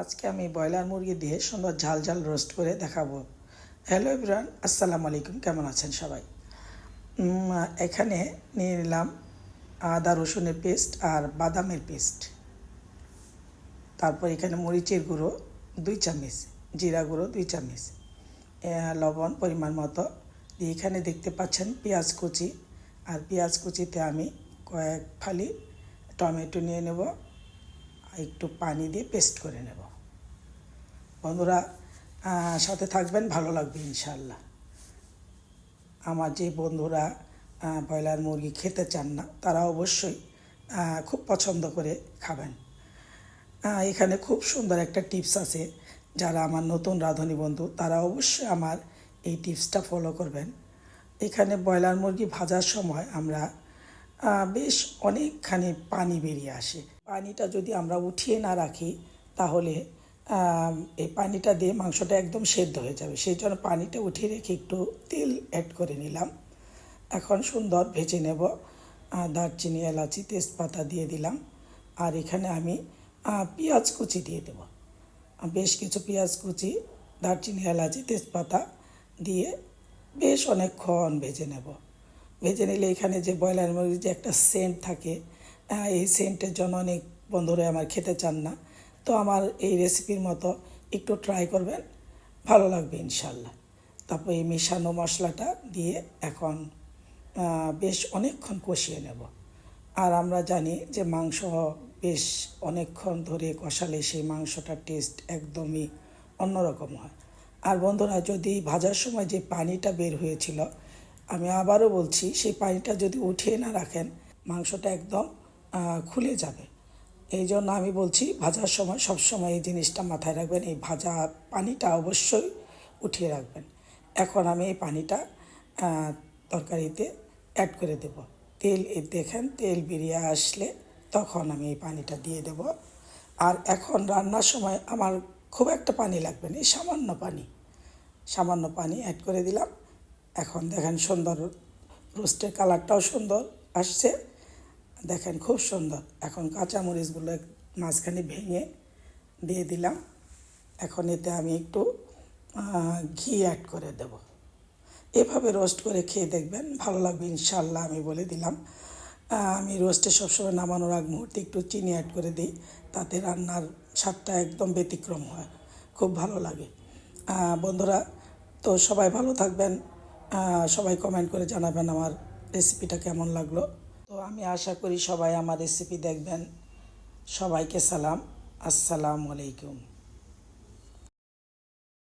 আজকে আমি ব্রয়লার মুরগি দিয়ে সুন্দর ঝাল ঝাল রোস্ট করে দেখাবো। হ্যালো ইব্রান আসসালামু আলাইকুম, কেমন আছেন সবাই? এখানে নিয়ে নিলাম আদা, রসুনের পেস্ট আর বাদামের পেস্ট। তারপর এখানে মরিচের গুঁড়ো দুই চামচ, জিরা গুঁড়ো দুই চামচ লবণ পরিমাণ মতো। এখানে দেখতে পাচ্ছেন পেঁয়াজ কুচি। আর পেঁয়াজ কুচিতে আমি কয়েক ফালি টমেটো নিয়ে নেব। একটু পানি দিয়ে পেস্ট করে নেব। বন্ধুরা সাথে থাকবেন, ভালো লাগবে ইনশাল্লাহ আমার যে বন্ধুরা ব্রয়লার মুরগি খেতে চান না, তারা অবশ্যই খুব পছন্দ করে খাবেন। এখানে খুব সুন্দর একটা টিপস আছে। যারা আমার নতুন রাঁধুনি বন্ধু, তারা অবশ্যই আমার এই টিপসটা ফলো করবেন। এখানে ব্রয়লার মুরগি ভাজার সময় আমরা বেশ অনেকখানি পানি বেরিয়ে আসে। পানিটা যদি আমরা উঠিয়ে না রাখি, তাহলে এই পানিটা দিয়ে মাংসটা একদম সেদ্ধ হয়ে যাবে। সেই জন্য পানিটা উঠিয়ে রেখে একটু তেল অ্যাড করে নিলাম। এখন সুন্দর ভেজে নেব। দারচিনি, এলাচি, তেজপাতা দিয়ে দিলাম। আর এখানে আমি পেঁয়াজ কুচি দিয়ে দেবো। বেশ কিছু পেঁয়াজ কুচি, দারচিনি, এলাচি, তেজপাতা দিয়ে বেশ অনেকক্ষণ ভেজে নেব। ভেজে নিলে এখানে যে ব্রয়লার মুরগির যে একটা সেন্ট থাকে এই সেন্টের জন্য অনেক বন্ধুরা আমার খেতে চান না। তো আমার এই রেসিপির মতো একটু ট্রাই করবেন, ভালো লাগবে ইনশাল্লাহ। তারপর এই মেশানো মশলাটা দিয়ে এখন বেশ অনেকক্ষণ কষিয়ে নেব। আর আমরা জানি যে মাংস বেশ অনেকক্ষণ ধরে কষালে সেই মাংসটার টেস্ট একদমই অন্যরকম হয়। আর বন্ধুরা, যদি ভাজার সময় যে পানিটা বের হয়েছিল আমি আবারও বলছি, সেই পানিটা যদি উঠিয়ে না রাখেন, মাংসটা একদম খুলে যাবে। এই জন্য আমি বলছি, ভাজার সময় সব সময় এই জিনিসটা মাথায় রাখবেন, এই ভাজা পানিটা অবশ্যই উঠিয়ে রাখবেন। এখন আমি এই পানিটা তরকারিতে অ্যাড করে দেব। তেল দেখেন, তেল বেরিয়ে আসলে তখন আমি এই পানিটা দিয়ে দেব। আর এখন রান্নার সময় আমার খুব একটা পানি লাগবে না, এই সামান্য পানি। সামান্য পানি অ্যাড করে দিলাম। এখন দেখেন সুন্দর রোস্টের কালারটাও সুন্দর আসছে। দেখেন খুব সুন্দর। এখন কাঁচামরিচগুলো মাঝখানে ভেঙে দিয়ে দিলাম। এখন এতে আমি একটু ঘি অ্যাড করে দেব। এভাবে রোস্ট করে খেয়ে দেখবেন, ভালো লাগবে ইনশাল্লাহ আমি বলে দিলাম। আমি রোস্টে সবসময় নামানোর আগ মুহূর্তে একটু চিনি অ্যাড করে দিই, তাতে রান্নার স্বাদটা একদম ব্যতিক্রম হয়। খুব ভালো লাগে। বন্ধুরা, তো সবাই ভালো থাকবেন। সবাই কমেন্ট করে জানাবেন আমার রেসিপিটা কেমন লাগল। তো আমি আশা করি সবাই আমার রেসিপি দেখবেন। সবাইকে সালাম। আসসালামু আলাইকুম।